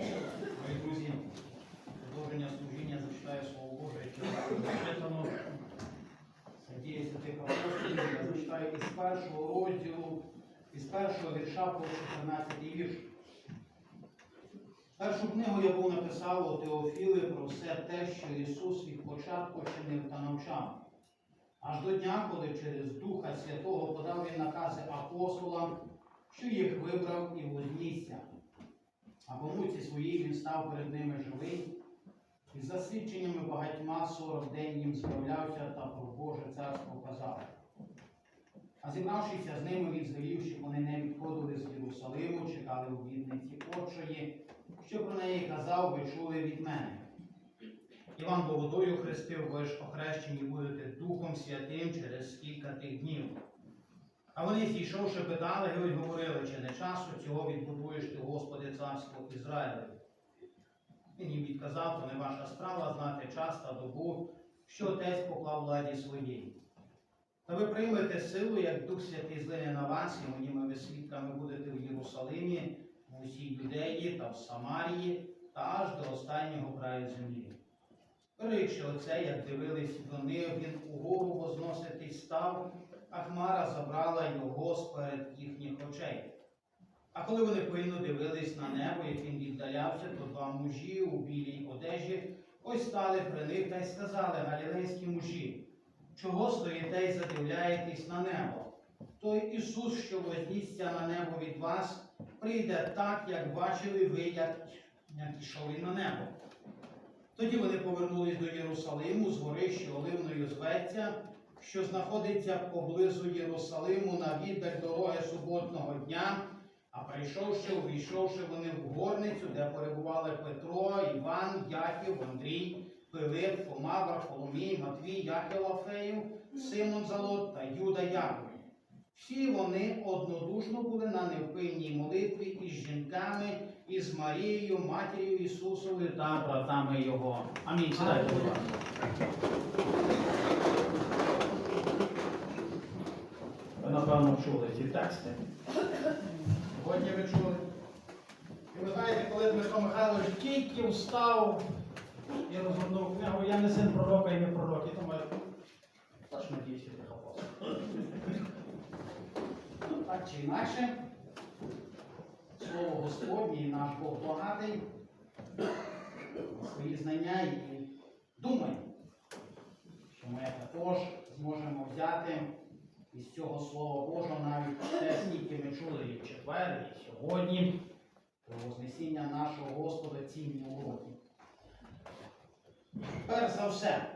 Мої друзі, продовження служіння зачитаю Слово Боже, яке зачитано. Це діє святих апостолів. Я зачитаю із першого розділу, із першого вірша по 14 вірш. Першу книгу я був написав у Теофіли про все те, що Ісус від початку чинив та навчав. Аж до дня, коли через Духа Святого подав він накази апостолам, що їх вибрав і вознісся. А по муці своїй він став перед ними живий, і за свідченнями багатьма сорок день їм справлявся та про Боже царство казав. А зібравшися з ними, він звелів, щоб вони не відходили з Єрусалиму, чекали у вітниці Отчої, що про неї казав, ви чули від мене. Іван бо водою хрестив, ви ж охрещені будете Духом Святим через кілька тих днів. А вони, зійшовши, питали й говорили, чи не часу цього відбудуєш ти, Господи, царство Ізраїлеві. Він їм відказав, то не ваша справа знати час та добу, що отець поклав владі своїй. Та ви приймете силу, як Дух Святий злине на вас, і моїми свідками будете в Єрусалимі, в усій Юдеї та в Самарії, та аж до останнього краю землі. Перечи оце, як дивились вони, він угору возноситись став, а хмара забрала його сперед їхніх очей. А коли вони пильно дивились на небо, як він віддалявся, то два мужі у білій одежі ось стали при них та й сказали галілейські мужі, чого стоїте й задивляєтесь на небо? Той Ісус, що вознісся на небо від вас, прийде так, як бачили ви, як, як ішли на небо. Тоді вони повернулись до Єрусалиму з гори, що Оливною зветься, що знаходиться поблизу Єрусалиму на віддаль дороги суботного дня. А прийшовши, увійшовши вони в горницю, де перебували Петро, Іван, Яків, Андрій, Пилип, Фома, Варфоломій, Матвій, Яків Лафеїв, Симон Залот та Юда Яков. Всі вони однодушно були на невпинній молитві із жінками, із Марією, матір'ю Ісусовою та братами Його. Амінь. Сідайте, будь ласка. Ви, напевно, чули ці тексти. Сьогодні ви чули. І ви знаєте, коли Дмитро Михайлович тільки встав і розгорнув книгу, я не син пророка і не пророк, і думаю, точно дійсно тих апостолів. Ну, так чи інакше, слово Господнє наш Бог багатий, свої знання і думає, що ми також зможемо взяти із цього Слова Божого навіть те, скільки ми чули і в четвер, і сьогодні, про Вознесіння нашого Господа цінні уроки. Перш за все,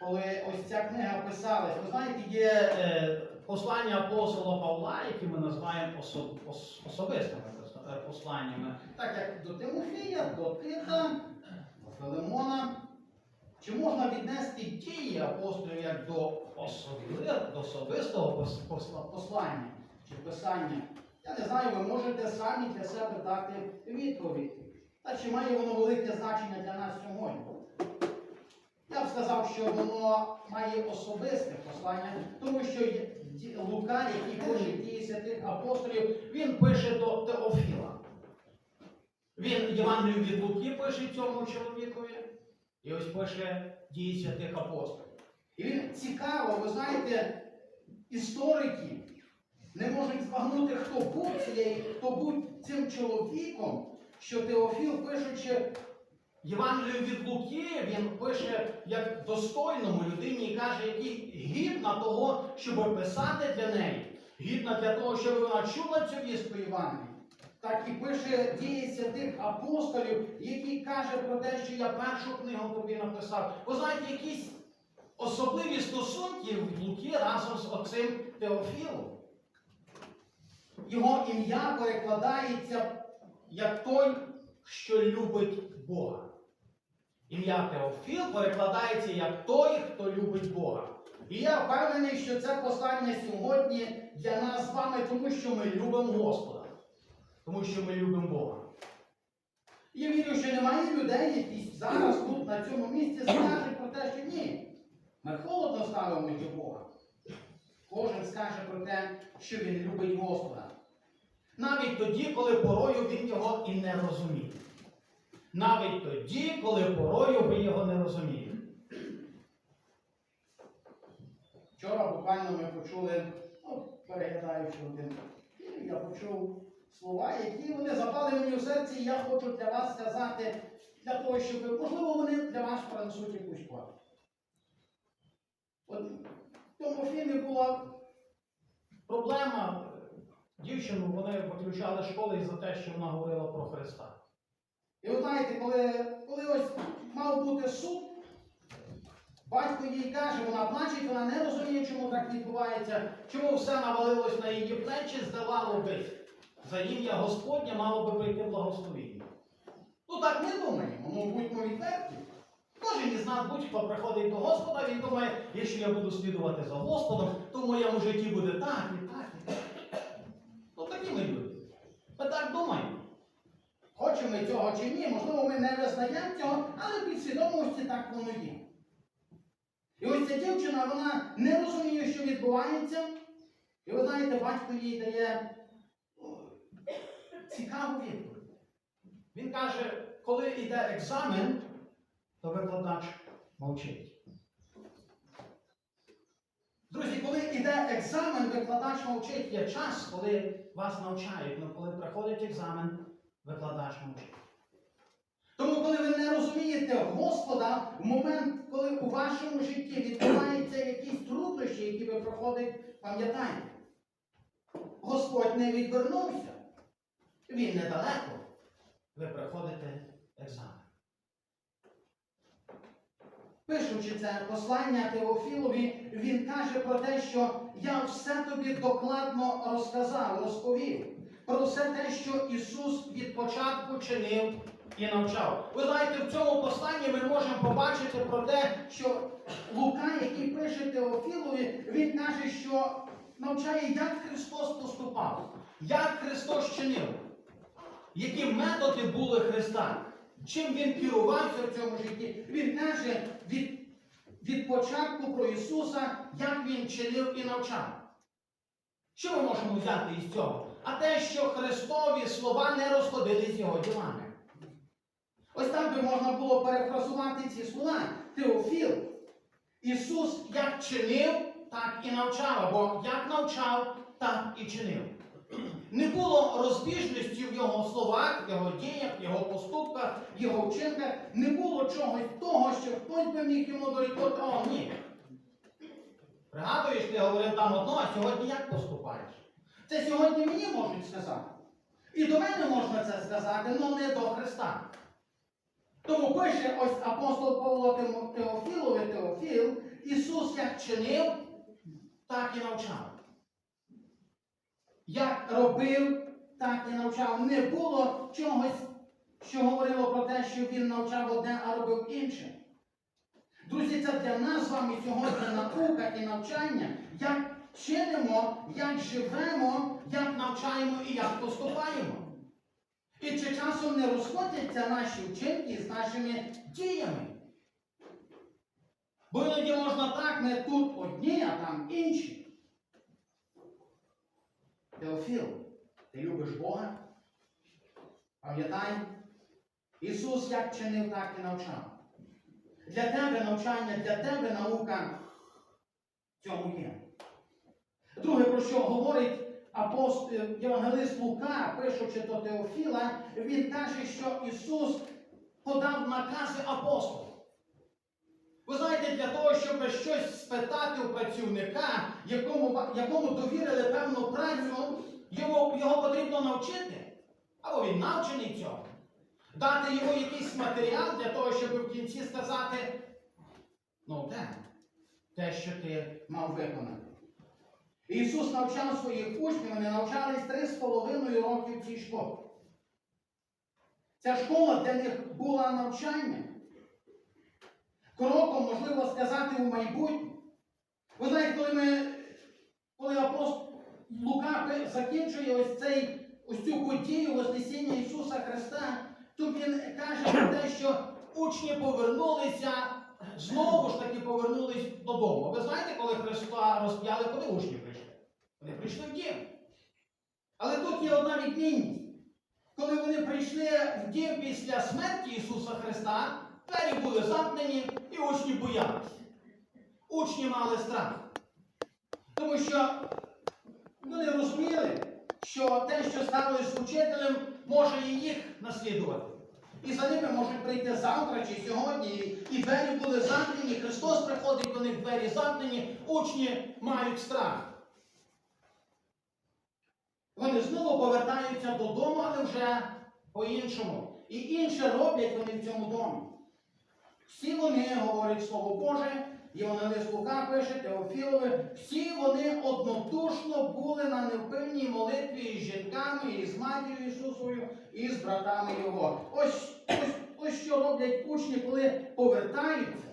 коли ось ця книга писалась, ви знаєте, є е, послання апостола Павла, які ми називаємо осо- ос- особистими е, посланнями, так як до Тимофія, до Тита, до Филимона. Чи можна віднести дії апостолів як до, особи- до особистого послання чи писання? Я не знаю, ви можете самі для себе дати відповідь. Та чи має воно велике значення для нас сьогодні? Я б сказав, що воно має особисте послання, тому що Лука, який пише дії святих апостолів, він пише до Теофіла. Він Євангелію від Луки пише цьому чоловікові, і ось пише дії святих апостолів. І він цікаво, ви знаєте, історики не можуть збагнути, хто був цією, хто був цим чоловіком, що Теофіл, пишучи Євангелію від Луки, він пише як достойному людині і каже, який гідна того, щоб писати для неї, гідна для того, щоб вона чула цю вістку Євангелії. Так і пише дії святих апостолів, який каже про те, що я першу книгу тобі написав. Ви знаєте, якісь особливі стосунки в Луки разом з оцим Теофілом. Його ім'я перекладається як той, що любить Бога. Ім'я Теофіл перекладається як той, хто любить Бога. І я впевнений, що це послання сьогодні для нас з вами, тому що ми любимо Господа, тому що ми любимо Бога. Я вірю, що немає людей, які зараз тут, на цьому місці, скажуть про те, що ні. Ми холодно ставимося до Бога. Кожен скаже про те, що він любить Господа. Навіть тоді, коли порою він його і не розумієте. Навіть тоді, коли порою ви його не розумієте. Вчора буквально ми почули, ну, переглядаючи один я почув слова, які вони запали мені в серці, і я хочу для вас сказати, для того, щоб, можливо, вони для вас принесуть якусь користь. От в тому фільмі була проблема. Дівчину вони виключали школи за те, що вона говорила про Христа. І ви знаєте, коли, коли ось мав бути суд, батько їй каже, вона плаче, вона не розуміє, чому так відбувається, чому все навалилось на її плечі, здавало би. За ім'я Господнє мало би прийти благословіння. Ну так не думаємо, ну будьмо відверті. Кожен із нас будь-хто приходить до Господа, він думає, якщо я буду слідувати за Господом, то в моєму житті буде так і так і так. Ну такі ми люди. Ми так думаємо. Хочемо ми цього чи ні, можливо, ми не визнаємо цього, але в підсвідомості так воно є. І ось ця дівчина, вона не розуміє, що відбувається. І ви знаєте, батько їй дає цікаву відповідь. Він каже, коли йде екзамен, то викладач мовчить. Друзі, коли йде екзамен, викладач мовчить. Є час, коли вас навчають, але коли приходить екзамен, викладач мовчить. Тому, коли ви не розумієте Господа, в момент, коли у вашому житті відбуваються якісь труднощі, які ви проходите, пам'ятайте, Господь не відвернувся. Він недалеко. Ви приходите екзамен. Пишучи це послання Теофілові, він каже про те, що я все тобі докладно розказав, розповів про все те, що Ісус від початку чинив і навчав. Ви знаєте, в цьому посланні ми можемо побачити про те, що Лука, який пише Теофілові, він каже, що навчає, як Христос поступав, як Христос чинив, які методи були Христа, чим Він керувався в цьому житті. Він каже від, від початку про Ісуса, як Він чинив і навчав. Що ми можемо взяти із цього? А те, що Христові слова не розходились з його ділами. Ось так би можна було перефразувати ці слова. Теофіл. Ісус як чинив, так і навчав, або як навчав, так і чинив. Не було розбіжності в його словах, в його діях, в його поступках, в його вчинках. Не було чогось того, що хтось би міг йому дорікнути, о, ні. Пригадуєш, ти говорив там одно, а сьогодні як поступаєш? Це сьогодні мені можуть сказати. І до мене можна це сказати, але не до Христа. Тому пише ось апостол Павло Теофілові Теофіл, Ісус як чинив, так і навчав. Як робив, так і навчав. Не було чогось, що говорило про те, що він навчав одне, а робив інше. Друзі, це для нас з вами сьогодні наука і навчання, як чинимо, як живемо, як навчаємо і як поступаємо. І чи часом не розходяться наші вчинки з нашими діями? Бо іноді можна так, ми тут одні, а там інші. Теофіл, ти любиш Бога? Пам'ятай, Ісус як чинив, так і навчав. Для тебе навчання, для тебе наука в цьому є. Друге, про що говорить апост... Євангелист Лука, пишучи до Теофіла, він каже, що Ісус подав накази апостолам. Ви знаєте, для того, щоб щось спитати у працівника, якому, якому довірили певну працю, його, його потрібно навчити. Або він навчений цьому. Дати йому якийсь матеріал для того, щоб в кінці сказати, ну те, те, що ти мав виконати. Ісус навчав своїх учнів, вони навчались три з половиною років цій школі. Ця школа для них була навчання. Кроком, можливо сказати, у майбутнє. Ви знаєте, коли ми, коли апостол Лука закінчує ось цей, ось цю подію Вознесіння Ісуса Христа, то він каже про те, що учні повернулися, знову ж таки повернулись додому. Ви знаєте, коли Христа розп'яли, коли учні прийшли? Вони прийшли в дім. Але тут є одна відмінність. Коли вони прийшли в дім після смерті Ісуса Христа, двері були замкнені і учні боялися. Учні мали страх. Тому що вони розуміли, що те, що сталося з учителем, може і їх наслідувати. І за ними можуть прийти завтра чи сьогодні, і- двері були замкнені, Христос приходить до них, двері замкнені, учні мають страх. Вони знову повертаються додому, але вже по-іншому. І інше роблять вони в цьому домі. Всі вони говорять Слово Боже, Євангелист Лука пише, Теофілове, всі вони однодушно були на невпинній молитві із жінками, і з матір'ю Ісусовою, і з братами Його. Ось, ось, ось що роблять учні, коли повертаються.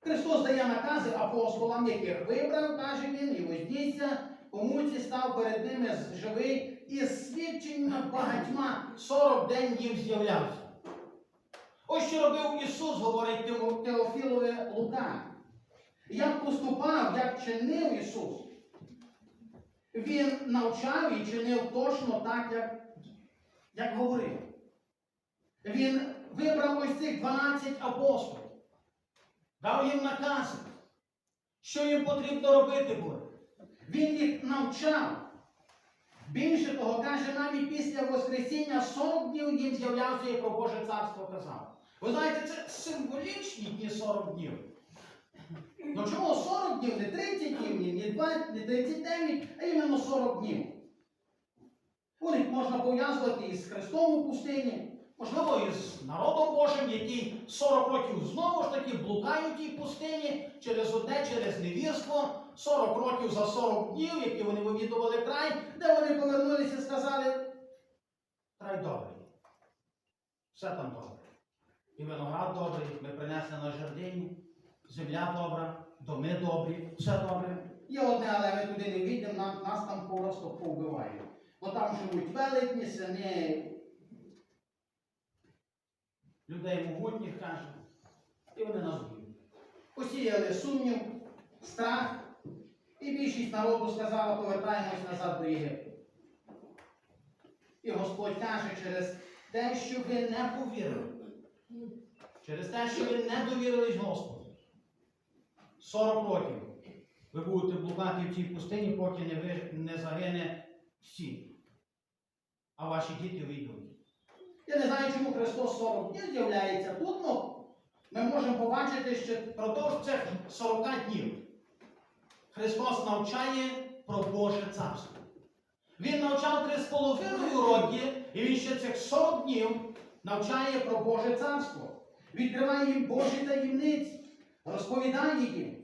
Христос дає накази апостолам, яких вибрав, каже він, і вознісся, кому ці став перед ними живий, і свідченнями багатьма 40 день їм з'являвся. Ось що робив Ісус, говорить Тео- Теофілове Лука. Як поступав, як чинив Ісус. Він навчав і чинив точно так, як, як говорив. Він вибрав ось цих 12 апостолів, дав їм накази, що їм потрібно робити буде. Він їх навчав. Більше того, каже, навіть після Воскресіння 40 днів їм з'являвся про Боже царство казав. Ви знаєте, це символічні дні 40 днів. Ну чому 40 днів, не 30 днів, не 20, не 39, а іменно 40 днів. Вони можна пов'язувати із Христом у пустині, можливо, із народом Божим, який 40 років знову ж таки блукають в тій пустині через одне, через невірство, 40 років за 40 днів, які вони вивідували край, де вони повернулися і сказали, край добрий. Все там добре. І виноград добрий, ми принесли на жердині, земля добра, доми добрі, все добре. Є одне, але ми туди не війдемо, нас там просто повбивають. Бо там живуть велетні, сини, людей могутніх, каже, і вони нас б'ють. Посіяли сумнів, страх, і більшість народу сказала, повертаємось назад до Єгипту. І Господь каже, через те, що ви не повірили, через те, що ви не довірились Господу. 40 років ви будете блукати в цій пустині, поки не, ви, не загине всі. А ваші діти вийдуть. Я не знаю, чому Христос 40 днів з'являється тут, ну ми можемо побачити, що впродовж цих 40 днів Христос навчає про Боже царство. Він навчав 3,5 роки, і він ще цих 40 днів навчає про Боже царство. Відкриває їм Божі таємниці, розповідає їм.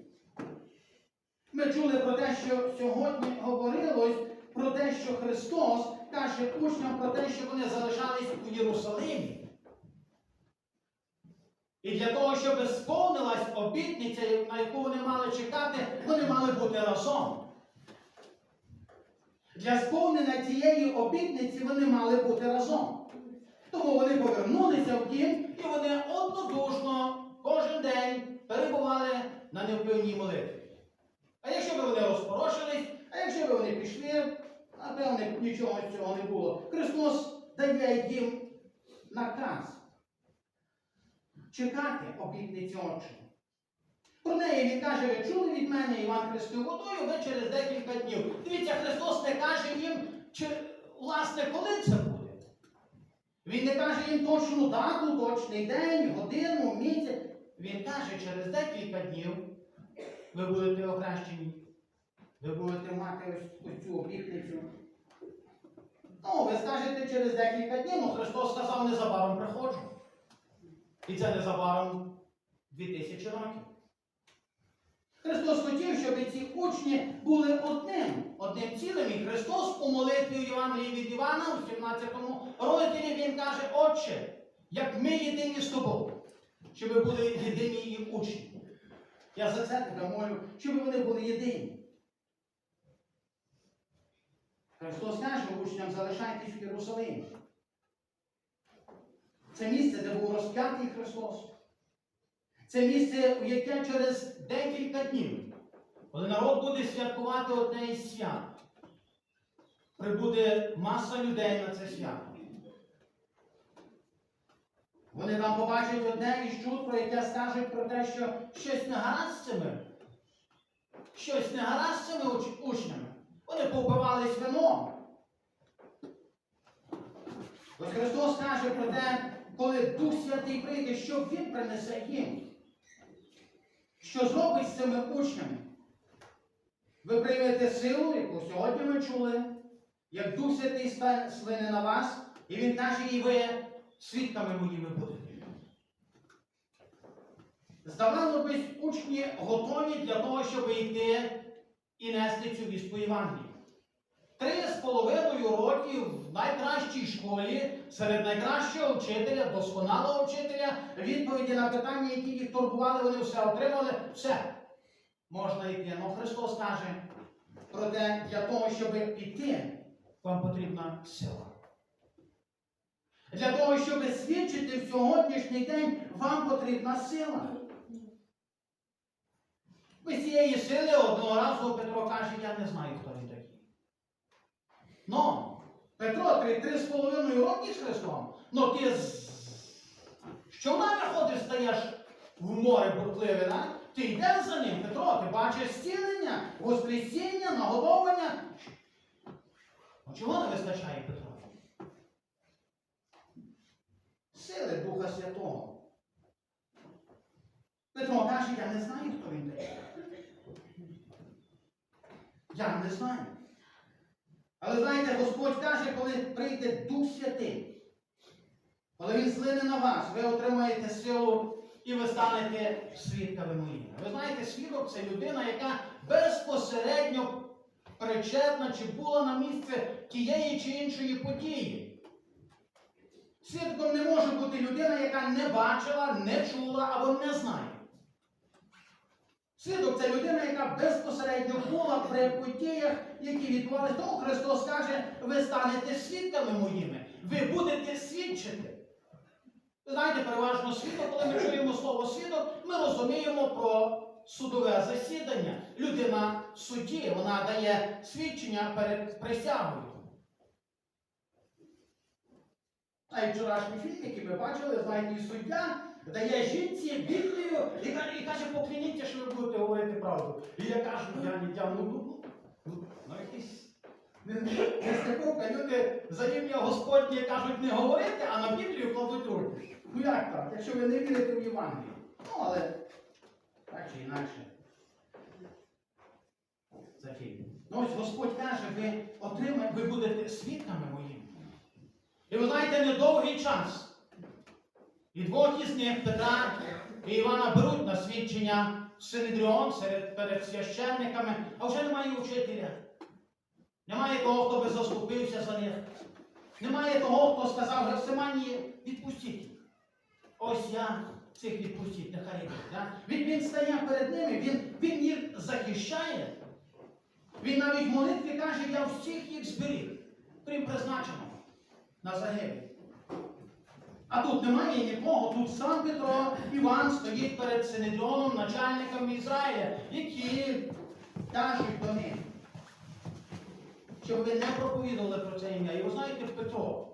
Ми чули про те, що сьогодні говорилось про те, що Христос каже учням про те, що вони залишались у Єрусалимі. І для того, щоб сповнилась обітниця, на яку вони мали чекати, вони мали бути разом. Для сповнення цієї обітниці вони мали бути разом. Тому вони повернулися в дім і вони однодушно кожен день перебували на невпевній молитві. А якщо б вони розпорошились, а якщо б вони пішли, напевне, нічого з цього не було. Христос дає їм наказ чекати обітниці Отче. Про неї він каже, ви чули від мене Іван Хрестив водою, ви через декілька днів. Дивіться, Христос не каже їм, чи, власне, коли це. Він не каже їм точну дату, точний день, годину, місяць. Він каже, через декілька днів ви будете охрещені. Ви будете мати ось, цю обітницю. Ну, ви скажете через декілька днів, ну Христос сказав, незабаром приходжу. І це незабаром 2000 років. Христос хотів, щоб ці учні були одним, одним цілим. І Христос у молитві Євангелії від Івана, у 17 розділі, Він каже, Отче, як ми єдині з тобою, щоб ви були єдині і учні. Я за це тебе молю, щоб вони були єдині. Христос каже учням, залишайтесь в Єрусалимі. Це місце, де був розп'ятий Христос. Це місце, яке через декілька днів, коли народ буде святкувати одне із свят, прибуде маса людей на це свято. Вони там побачать одне чуд, про яке скажуть про те, що щось не гаразд з цими. Щось не гаразд з цими уч- учнями. Вони повбивались вином. Ось Христос каже про те, коли Дух Святий прийде, що Він принесе їм. Що зробить з цими учнями? Ви приймете силу, яку сьогодні ми чули, як Дух Святий слине на вас, і Він каже, і ви свідками моїми. Здавалося б, учні готові для того, щоб йти і нести цю вістку Євангелії. Три з половиною років в найкращій школі, серед найкращого вчителя, досконалого вчителя, відповіді на питання, які їх турбували, вони все отримали. Все. Можна йти. Ну Христос каже, проте для того, щоб піти, вам потрібна сила. Для того, щоб свідчити в сьогоднішній день, вам потрібна сила. Без цієї сили одного разу Петро каже, я не знаю, хто він такий. Ну, Петро, ти три з половиною роки з Христом, ну ти з... що виходиш, стаєш в море бурхливе, да? ти йдеш за ним, Петро, ти бачиш зцілення, воскресіння, нагодовання. Ну, чого не вистачає Петро? Сили Духа Святого. Петро каже, я не знаю, хто він такий. Я не знаю. Але знаєте, Господь каже, коли прийде Дух Святий, коли Він злине на вас, ви отримаєте силу і ви станете свідками моїми. Ви знаєте, свідок це людина, яка безпосередньо причетна чи була на місце тієї чи іншої події. Свідком не може бути людина, яка не бачила, не чула або не знає. Свідок це людина, яка безпосередньо була при подіях, які відбувалися. Тому Христос каже, ви станете свідками моїми, ви будете свідчити. Знаєте, переважно свідок, коли ми чуємо слово свідок, ми розуміємо про судове засідання. Людина в суді, вона дає свідчення перед присягою. А й вчорашній фільм, який ми бачили, знаєте, і суддя дає жінці Біблію і каже, покляніться, що ви будете говорити правду. І я кажу, я не тягну ну, ну, ну, якийсь не, не. Люди за ім'я Господнє кажуть не говорити, а на Біблію кладуть руки. Ну як так, якщо ви не вірите в Євангелію? Ну, але так чи інакше. Ну ось Господь каже, ви отримаєте, ви будете свідками моїми. І ви знаєте, недовгий час. І двох із них Петра і Івана беруть на свідчення Синедріон серед перед священниками, а вже немає учителя. Немає того, хто би заступився за них. Немає того, хто сказав, Гефсиманії, відпустіть. Ось я цих відпустіть, нехай йдуть. Да? Він, він стає перед ними, він, він їх захищає. Він навіть в молитві каже, я всіх їх зберіг, крім призначеного на загибель. А тут немає нікого, тут сам Петро Іван стоїть перед Синедріоном, начальником Ізраїля, які кажуть до них, щоб ви не проповідували про це ім'я. І ви знаєте, Петро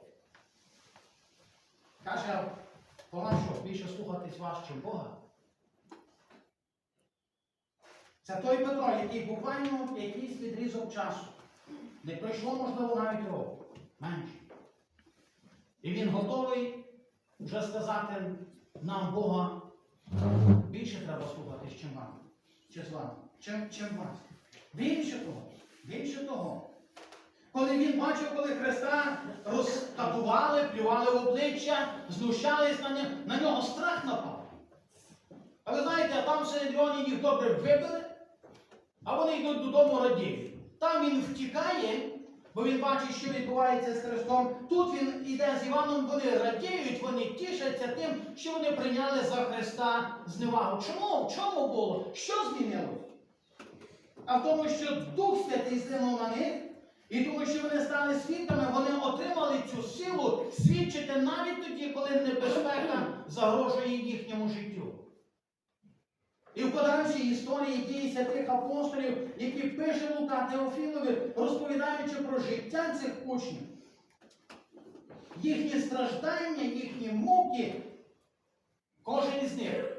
каже, пора що, більше слухатись вас, чим Бога. Це той Петро, який буквально якийсь відрізок часу. Не пройшло, можливо, навіть року. Менше. І він готовий вже сказати нам Бога більше треба слухатись, чим вам. Чим, чим вас. Більше того, більше того. Коли він бачив, коли Христа розкатували, плювали в обличчя, знущались на нього, на нього страх напав. А ви знаєте, там в Синедріоні їх добре вибили, а вони йдуть додому радіють. Там він втікає, бо він бачить, що відбувається з Христом. Тут він іде з Іваном, вони радіють, вони тішаться тим, що вони прийняли за Христа зневагу. Чому? В чому було? Що змінилось? А в тому, що Дух Святий злинув на них, і тому, що вони стали свідками, вони отримали цю силу свідчити навіть тоді, коли небезпека загрожує їхньому життю. І в подальшій історії дії святих апостолів, які пише Лука Теофілові, розповідаючи про життя цих учнів, їхні страждання, їхні муки, кожен із них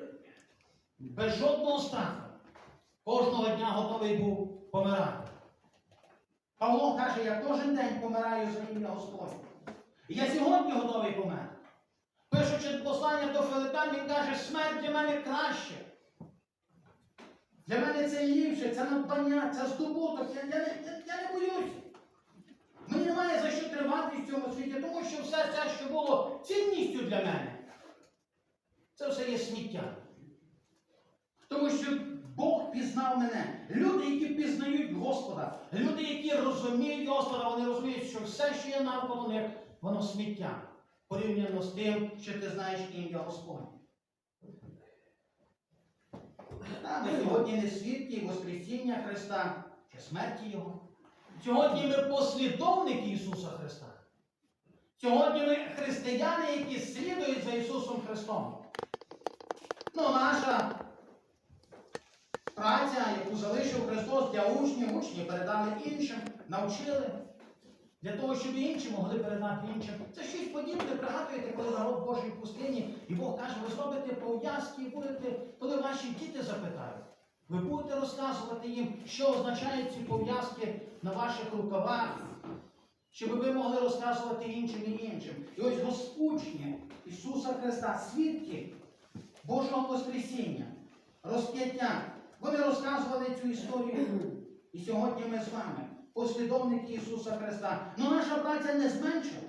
без жодного страху, кожного дня готовий був помирати. Павло каже, я кожен день помираю за ім'я Господнє. Я сьогодні готовий померти. Пишучи послання до Филиппян, він каже, смерть для мене краще. Для мене це ліпше, це надбання, це здобуток. Я, я, я, я не боюся. Мені немає за що тривати в цьому світі, тому що все це, що було цінністю для мене, це все є сміття. Тому що Бог пізнав мене. Люди, які пізнають Господа, люди, які розуміють Господа, вони розуміють, що все, що є навколо них, воно сміття. Порівняно з тим, що ти знаєш ім'я Господнє. Так, ми сьогодні не свідки Воскресіння Христа чи смерті Його. Сьогодні ми послідовники Ісуса Христа. Сьогодні ми християни, які слідують за Ісусом Христом. Ну, наша праця, яку залишив Христос для учнів, учні передали іншим, навчили. Для того, щоб інші могли передати іншим. Це щось подібне, пригадуєте, коли народ Божий в пустині, і Бог каже, ви зробите пов'язки і будете, коли ваші діти запитають, ви будете розказувати їм, що означають ці пов'язки на ваших рукавах, щоб ви могли розказувати іншим і іншим. І ось Господні Ісуса Христа, свідки Божого Воскресіння, розп'яття, вони розказували цю історію. І сьогодні ми з вами, послідовники Ісуса Христа. Ну наша праця не зменшила.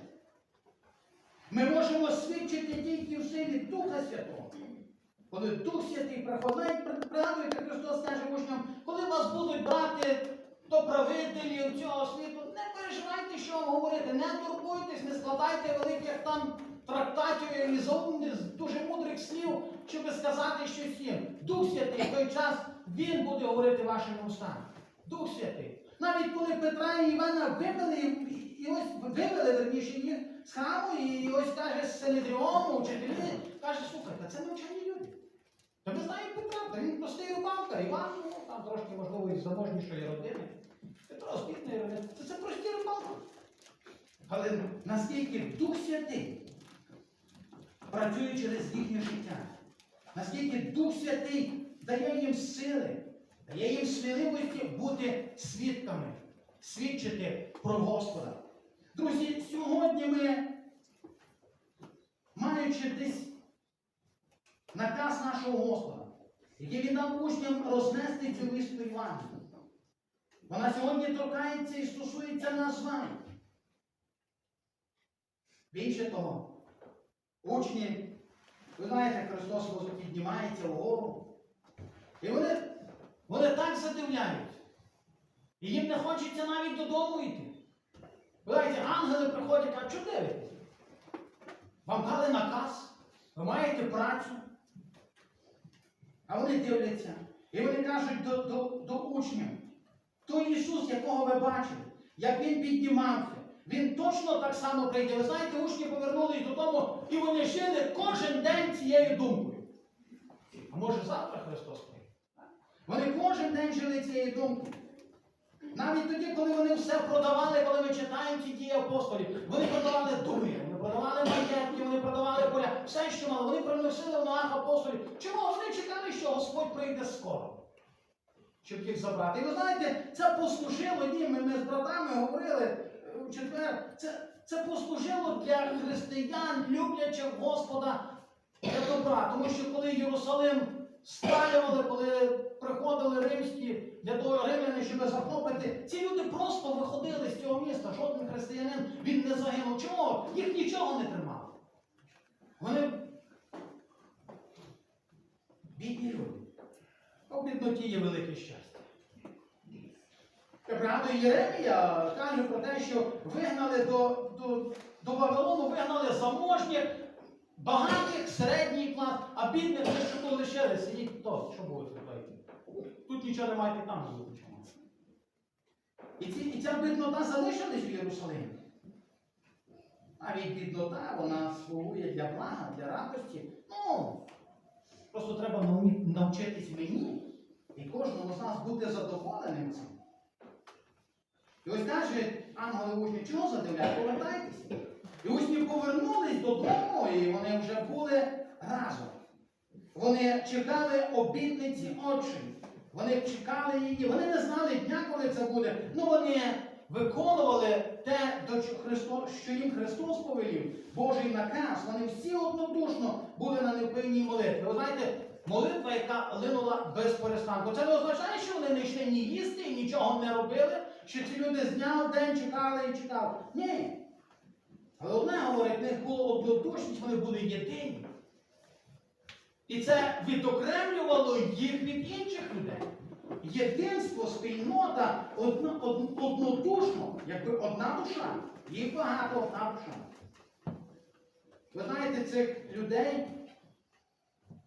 Ми можемо свідчити тільки в силі Духа Святого. Коли Дух Святий приходить, пригадуйте, Христос каже учням, коли вас будуть брати до правителів цього світу, не переживайте, що вам говорити, не турбуйтесь, не складайте великих там трактатів і заумних, дуже мудрих слів, щоб сказати щось їм. Дух Святий в той час Він буде говорити вашими устами. Дух Святий. Навіть коли Петра і Івана вивели, і- ось вивели верніше їх з храму, і ось каже з Синедріону, учителі, каже, слухайте, це навчені люди. Та ми знаємо Петра, та він простий рибалка, Іван, ну, там трошки, можливо, із заможнішої родини. Петро з бідної родини. Це, це прості рибалки. Але наскільки Дух Святий працює через їхнє життя, наскільки Дух Святий дає їм сили, дає їм сміливості бути свідками, свідчити про Господа. Друзі, сьогодні ми, маючи десь наказ нашого Господа, який він дав учням рознести цю місту Івангелію. Вона сьогодні торкається і стосується нас з вами. Більше того, учні, ви знаєте, Христос піднімається вгору. І вони, вони так задивляють. І їм не хочеться навіть додому йти. Знаєте, ангели приходять, а чого дивитесь? Вам дали наказ, ви маєте працю. А вони дивляться. І вони кажуть до, до, до учнів, той Ісус, якого ви бачили, як Він піднімався, Він точно так само прийде. Ви знаєте, учні повернулись додому, і вони жили кожен день цією думкою. А може завтра Христос? Вони кожен день жили цією думкою. Навіть тоді, коли вони все продавали, коли ми читаємо ці дії апостолів, вони продавали думи, вони продавали маєтки, вони продавали поля, все, що мали, вони приносили в ногах апостолів. Чому вони чекали, що Господь прийде скоро, щоб їх забрати? І ви знаєте, це послужило їм, ми, ми з братами говорили е, в четвер, це, це послужило для християн, люблячих Господа для добра. Тому що коли Єрусалим спалювали, коли приходили римські для того римляни, щоб захопити, ці люди просто виходили з цього міста. Жоден християнин він не загинув. Чому? Їх нічого не тримало. Вони бідні люди. В бідноті є велике щастя. Я Єремія, каже про те, що вигнали до, до, до Вавилону, вигнали заможніх, багатих, середній клас, а бідних що тут лишили, сидіть то, що робити. Нічого не маєте там живуть. чому. І, ці, і ця біднота залишилась в Єрусалимі. Навіть біднота, вона слугує для блага, для радості. Ну, Просто треба навчитись мені і кожному з нас бути задоволеним цим. І ось каже ангели учні, чого задивляють? Повертайтеся. І учні повернулись додому, і вони вже були разом. Вони чекали обітниці очі. Вони чекали її. Вони не знали дня, коли це буде. Ну вони виконували те, до чого Христос, що їм Христос повелів, Божий наказ. Вони всі однодушно були на невпинній молитві. Ви знаєте, молитва, яка линула без перестанку. Це не означає, що вони не йшли ні їсти і нічого не робили, що ці люди з дня в день чекали і чекали. Ні. Одне говорить, в них було однодушність, вони були єдині. І це відокремлювало їх від інших людей. Єдинство, спільнота одно, од- однодушно, якби одна душа. Їх багато одна душа. Ви знаєте, цих людей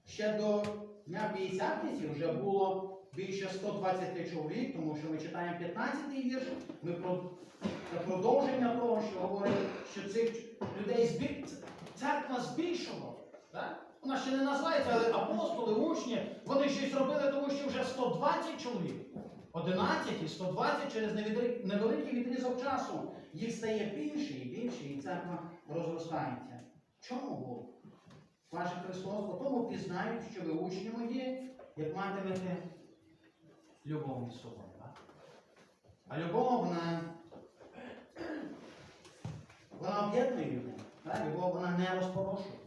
ще до Дня П'ятдесятниці вже було більше 120 чоловік, тому що ми читаємо 15-й вірш, ми про продовження того, що говорить, що цих людей збіль... церква збільшувала. Так? Вона ще не називається, але апостоли, учні, вони щось робили, тому що вже 120 чоловік. 11 і 120 через невеликий відрізок часу. Їх стає більше і більше, і церква розростається. Чому Бог? Каже Христос, по тому пізнають, що ви учні мої, як матимете любов між собою. Так? А любов, вона, вона об'єднує людей. Любов вона не розпорошує.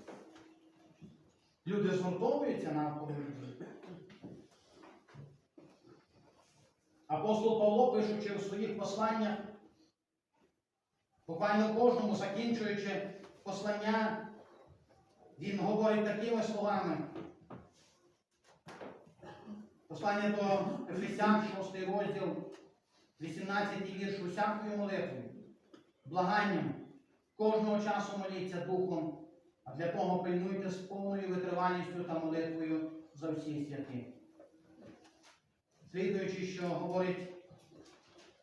Люди згуртовуються навколо людей. Апостол Павло, пишучи у своїх посланнях, буквально кожному закінчуючи послання, він говорить такими словами. Послання до Ефесян, 6 розділ, 18 вірш усякою молитвою, благанням, кожного часу моліться Духом, а для того пильнуйте з повною витривалістю та молитвою за всіх святих. Слідуючи, що говорить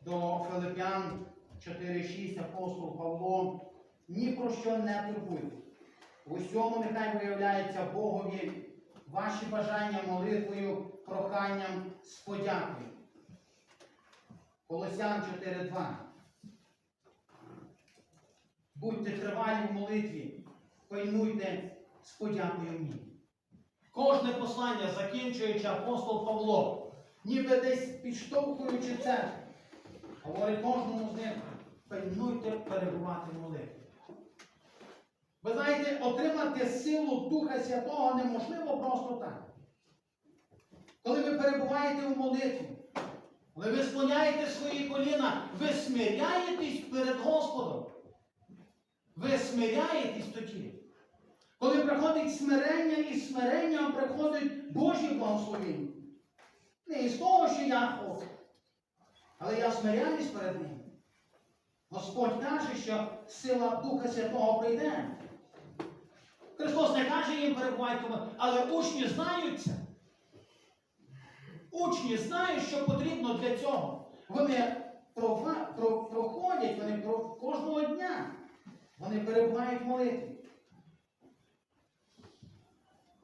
до Филип'ян 4.6 апостол Павло, ні про що не турбуйте. В усьому нехай виявляється Богові ваші бажання молитвою, проханням з подякою. Колосян 4.2. Будьте тривалі в молитві, пильнуйте з подякою мені. Кожне послання, закінчуючи апостол Павло, ніби десь підштовхуючи це, говорить кожному з них, пильнуйте перебувати в молитві. Ви знаєте, отримати силу Духа Святого неможливо просто так. Коли ви перебуваєте в молитві, коли ви склоняєте свої коліна, ви смиряєтесь перед Господом. Ви смиряєтесь тоді. Коли приходить смирення, і смирення приходить Божі благословіння. Не із того, що я хочу, але я смиряюсь перед ним. Господь каже, що сила Духа Святого прийде. Христос не каже їм перебувайте, але учні знають це. Учні знають, що потрібно для цього. Вони проходять, вони кожного дня. Вони перебувають молитві.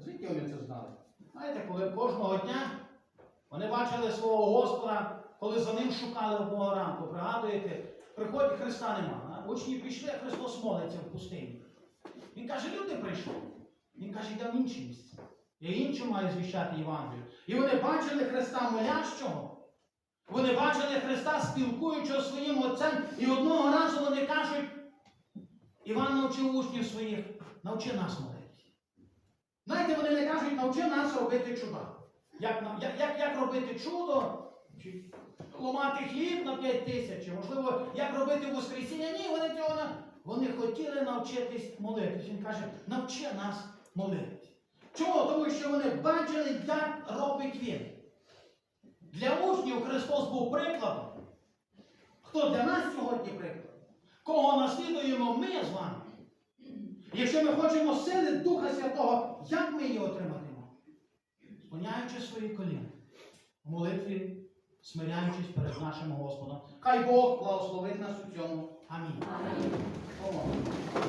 Звідки вони це знали? Знаєте, коли кожного дня вони бачили свого Господа, коли за ним шукали одного ранку, пригадуєте, приходить Христа нема. а? Учні пішли, а Христос молиться в пустині. Він каже, люди прийшли. Він каже, йде в інше місце. Я іншому маю звіщати Євангелію. І вони бачили Христа молящого. Вони бачили Христа спілкуючого зі своїм Отцем. І одного разу вони кажуть, Іван навчив учнів своїх, навчи нас молитися. Знаєте, вони не кажуть, навчи нас робити чуда. Як, як, як, як робити чудо? Чи ламати хліб на 5 тисяч, можливо, як робити Воскресіння? Ні, вони цього не. Вони хотіли навчитись молитись. Він каже, навчи нас молитись. Чому? Тому що вони бачили, як робить він. Для учнів Христос був прикладом. Хто для нас сьогодні приклад? Кого наслідуємо ми з вами? Якщо ми хочемо сили Духа Святого, як ми її отриматимемо? Склоняючи свої коліна в молитві, смиряючись перед нашим Господом. Хай Бог благословить нас у цьому. Амінь. Помолимось.